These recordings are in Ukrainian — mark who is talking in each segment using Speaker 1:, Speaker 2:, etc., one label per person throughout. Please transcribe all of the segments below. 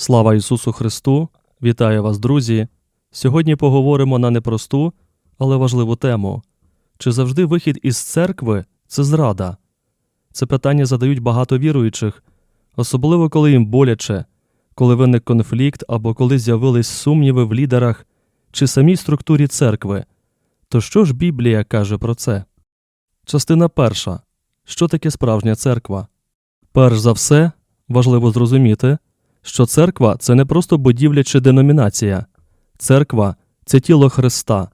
Speaker 1: Слава Ісусу Христу! Вітаю вас, друзі! Сьогодні поговоримо на непросту, але важливу тему. Чи завжди вихід із церкви це зрада? Це питання задають багато віруючих, особливо коли їм боляче, коли виник конфлікт або коли з'явились сумніви в лідерах чи самій структурі церкви. То що ж Біблія каже про це? Частина перша. Що таке справжня церква? Перш за все, важливо зрозуміти, що церква це не просто будівля чи деномінація. Церква це тіло Христа,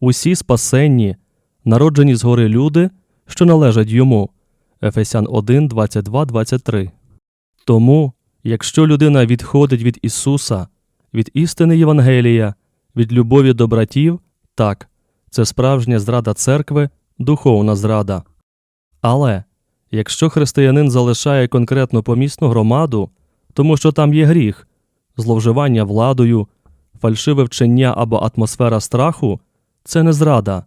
Speaker 1: усі спасенні, народжені згори люди, що належать йому. Ефесян 1, 22, 23. Тому, якщо людина відходить від Ісуса, від істини Євангелія, від любові до братів, так, це справжня зрада церкви, духовна зрада. Але якщо християнин залишає конкретну помісну громаду, тому що там є гріх, зловживання владою, фальшиве вчення або атмосфера страху, це не зрада,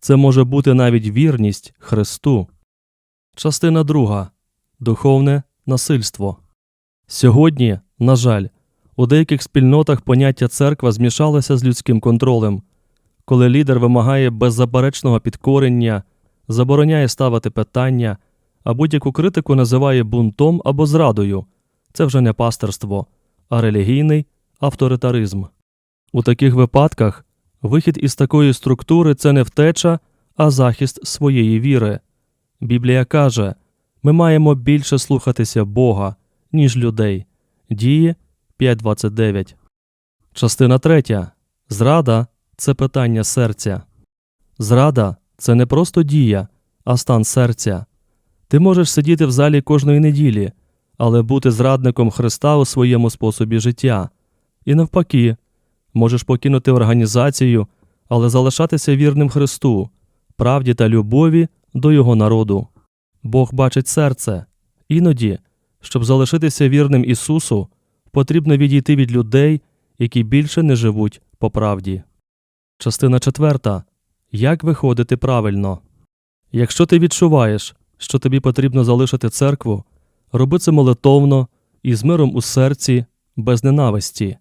Speaker 1: це може бути навіть вірність Христу. Частина друга духовне насильство. Сьогодні, на жаль, у деяких спільнотах поняття церква змішалося з людським контролем, коли лідер вимагає беззаперечного підкорення, забороняє ставити питання, а будь-яку критику називає бунтом або зрадою. Це вже не пасторство, а релігійний авторитаризм. У таких випадках вихід із такої структури це не втеча, а захист своєї віри. Біблія каже ми маємо більше слухатися Бога, ніж людей. Дії 5.29. Частина 3. Зрада це питання серця. Зрада це не просто дія, а стан серця. Ти можеш сидіти в залі кожної неділі, але бути зрадником Христа у своєму способі життя. І навпаки, можеш покинути організацію, але залишатися вірним Христу, правді та любові до Його народу. Бог бачить серце. Іноді, щоб залишитися вірним Ісусу, потрібно відійти від людей, які більше не живуть по правді. Частина четверта. Як виходити правильно? Якщо ти відчуваєш, що тобі потрібно залишити церкву, роби це молитовно і з миром у серці, без ненависті.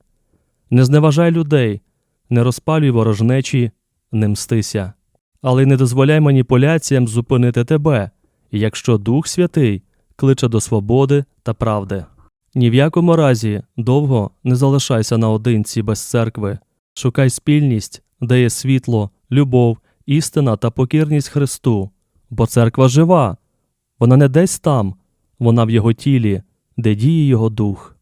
Speaker 1: Не зневажай людей, не розпалюй ворожнечі, не мстися. Але й не дозволяй маніпуляціям зупинити тебе, якщо Дух Святий кличе до свободи та правди. Ні в якому разі довго не залишайся наодинці без церкви, шукай спільність, де є світло, любов, істина та покірність Христу, бо церква жива, вона не десь там, вона в його тілі, де діє його дух.